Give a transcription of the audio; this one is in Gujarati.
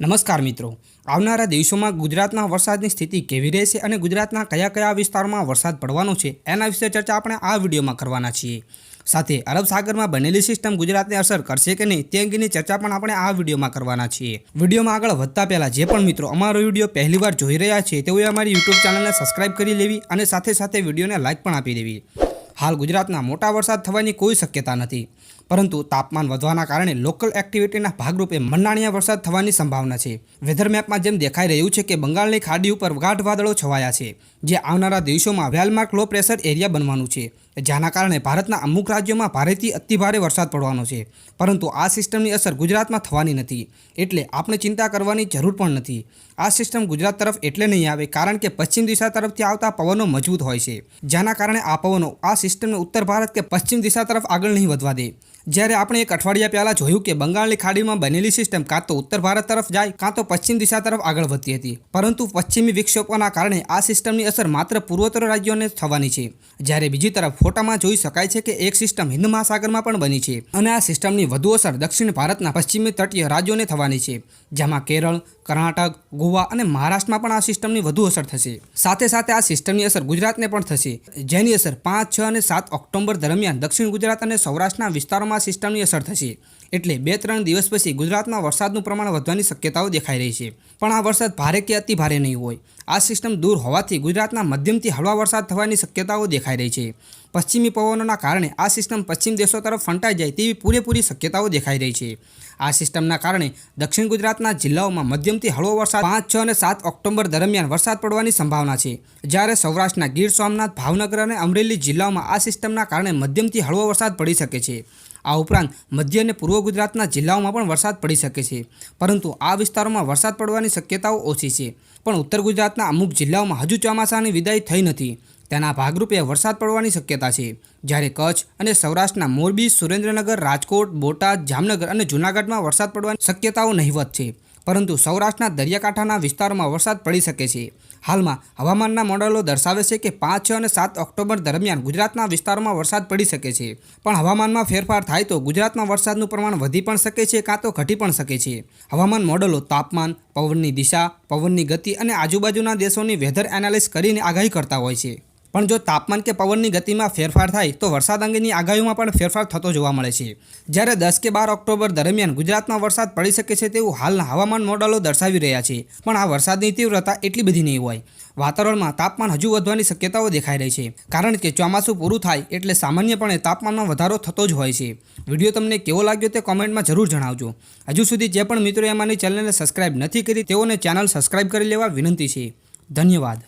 નમસ્કાર મિત્રો. આવનારા દિવસોમાં ગુજરાતના વરસાદની સ્થિતિ કેવી રહેશે અને ગુજરાતના કયા કયા વિસ્તારમાં વરસાદ પડવાનો છે એના વિશે ચર્ચા આપણે આ વિડીયોમાં કરવાના છીએ. સાથે અરબ સાગરમાં બનેલી સિસ્ટમ ગુજરાતને અસર કરશે કે નહીં તે અંગેની ચર્ચા પણ આપણે આ વિડીયોમાં કરવાના છીએ. વિડીયોમાં આગળ વધતા પહેલાં જે પણ મિત્રો અમારો વીડિયો પહેલીવાર જોઈ રહ્યા છે તેઓએ અમારી યુટ્યુબ ચેનલને સબસ્ક્રાઇબ કરી લેવી અને સાથે સાથે વિડીયોને લાઇક પણ આપી દેવી. હાલ ગુજરાતના મોટા વરસાદ થવાની કોઈ શક્યતા નથી. પરંતુ તાપમાન વધવાના કારણે લોકલ એક્ટિવિટીના ભાગરૂપે મંડાણીયા વરસાદ થવાની સંભાવના છે. વેધર મેપમાં જેમ દેખાઈ રહ્યું છે કે બંગાળની ખાડી ઉપર ગાઢ વાદળો છવાયા છે. જે આવનારા દિવસોમાં વેલમાર્ક લો પ્રેશર એરિયા બનવાનું છે. જેના કારણે ભારતના અમુક રાજ્યોમાં ભારેથી અતિભારે વરસાદ પડવાનો છે. પરંતુ આ સિસ્ટમની અસર ગુજરાતમાં થવાની નથી. એટલે આપણે ચિંતા કરવાની જરૂર પણ નથી. આ સિસ્ટમ ગુજરાત તરફ એટલે નહીં આવે કારણ કે પશ્ચિમ દિશા તરફથી આવતા પવનો મજબૂત હોય છે. જેના કારણે આ પવનો આ સિસ્ટમને ઉત્તર ભારત કે પશ્ચિમ દિશા તરફ આગળ નહીં વધવા દે. જ્યારે આપણે એક અઠવાડિયા પહેલાં જોયું કે બંગાળની ખાડીમાં બનેલી સિસ્ટમ કાં તો ઉત્તર ભારત તરફ જાય, કાં તો પશ્ચિમ દિશા તરફ આગળ વધતી હતી. પરંતુ પશ્ચિમી વિક્ષેપોના કારણે આ સિસ્ટમની અસર માત્ર પૂર્વોત્તર રાજ્યોને થવાની છે. જ્યારે બીજી તરફ ફોટામાં જોઈ શકાય છે કે એક સિસ્ટમ હિન્દ મહાસાગરમાં પણ બની છે અને આ સિસ્ટમની વધુ અસર દક્ષિણ ભારતના પશ્ચિમી તટીય રાજ્યોને થવાની છે, જેમાં કેરળ, કર્ણાટક, ગોવા અને મહારાષ્ટ્રમાં પણ આ સિસ્ટમની વધુ અસર થશે. સાથે સાથે આ સિસ્ટમની અસર ગુજરાતને પણ થશે. જેની અસર પાંચ, છ અને સાત ઓક્ટોબર દરમિયાન દક્ષિણ ગુજરાત અને સૌરાષ્ટ્રના વિસ્તારોમાં સિસ્ટમની અસર થશે. એટલે બે, ત્રણ દિવસ પછી ગુજરાતમાં વરસાદનું પ્રમાણ વધવાની શક્યતાઓ દેખાઈ રહી છે. પણ આ વરસાદ ભારે કે અતિ ભારે નહીં હોય. આ સિસ્ટમ દૂર હોવાથી ગુજરાતના મધ્યમથી હળવા વરસાદ થવાની શક્યતાઓ દેખાઈ રહી છે. પશ્ચિમી પવનોના કારણે આ સિસ્ટમ પશ્ચિમ દેશો તરફ ફંટાઈ જાય તેવી પૂરેપૂરી શક્યતાઓ દેખાઈ રહી છે. આ સિસ્ટમના કારણે દક્ષિણ ગુજરાતના જિલ્લાઓમાં મધ્યમથી હળવો વરસાદ પાંચ, છ અને સાત ઓક્ટોબર દરમિયાન વરસાદ પડવાની સંભાવના છે. જ્યારે સૌરાષ્ટ્રના ગીર સોમનાથ, ભાવનગર અને અમરેલી જિલ્લાઓમાં આ સિસ્ટમના કારણે મધ્યમથી હળવો વરસાદ પડી શકે છે. આ ઉપરાંત મધ્ય અને પૂર્વ ગુજરાતના જિલ્લાઓમાં પણ વરસાદ પડી શકે છે. પરંતુ આ વિસ્તારોમાં વરસાદ પડવાની શક્યતાઓ ઓછી છે. પણ ઉત્તર ગુજરાતના અમુક જિલ્લાઓમાં હજુ ચોમાસાની વિદાય થઈ નથી. તેના ભાગરૂપે વરસાદ પડવાની શક્યતા છે. જ્યારે કચ્છ અને સૌરાષ્ટ્રના મોરબી, સુરેન્દ્રનગર, રાજકોટ, બોટાદ, જામનગર અને જૂનાગઢમાં વરસાદ પડવાની શક્યતાઓ નહીવત છે. પરંતુ સૌરાષ્ટ્રના દરિયાકાંઠાના વિસ્તારોમાં વરસાદ પડી શકે છે. હાલમાં હવામાનના મોડલો દર્શાવે છે કે પાંચ છ અને સાત ઓક્ટોબર દરમિયાન ગુજરાતના વિસ્તારોમાં વરસાદ પડી શકે છે. પણ હવામાનમાં ફેરફાર થાય તો ગુજરાતમાં વરસાદનું પ્રમાણ વધી પણ શકે છે કાં તો ઘટી પણ શકે છે. હવામાન મોડલો તાપમાન, પવનની દિશા, પવનની ગતિ અને આજુબાજુના દેશોની વેધર એનાલિસ કરીને આગાહી કરતા હોય છે. પણ જો તાપમાન કે પવનની ગતિમાં ફેરફાર થાય તો વરસાદ અંગેની આગાહીઓમાં પણ ફેરફાર થતો જોવા મળે છે. જ્યારે દસ કે બાર ઓક્ટોબર દરમિયાન ગુજરાતમાં વરસાદ પડી શકે છે તેવું હાલના હવામાન મોડલો દર્શાવી રહ્યા છે. પણ આ વરસાદની તીવ્રતા એટલી બધી નહીં હોય. વાતાવરણમાં તાપમાન હજુ વધવાની શક્યતાઓ દેખાઈ રહી છે. કારણ કે ચોમાસું પૂરું થાય એટલે સામાન્યપણે તાપમાનમાં વધારો થતો જ હોય છે. વીડિયો તમને કેવો લાગ્યો તે કોમેન્ટમાં જરૂર જણાવજો. હજુ સુધી જે પણ મિત્રો એમાંની ચેનલને સબસ્ક્રાઇબ નથી કરી તેઓને ચેનલ સબસ્ક્રાઇબ કરી લેવા વિનંતી છે. ધન્યવાદ.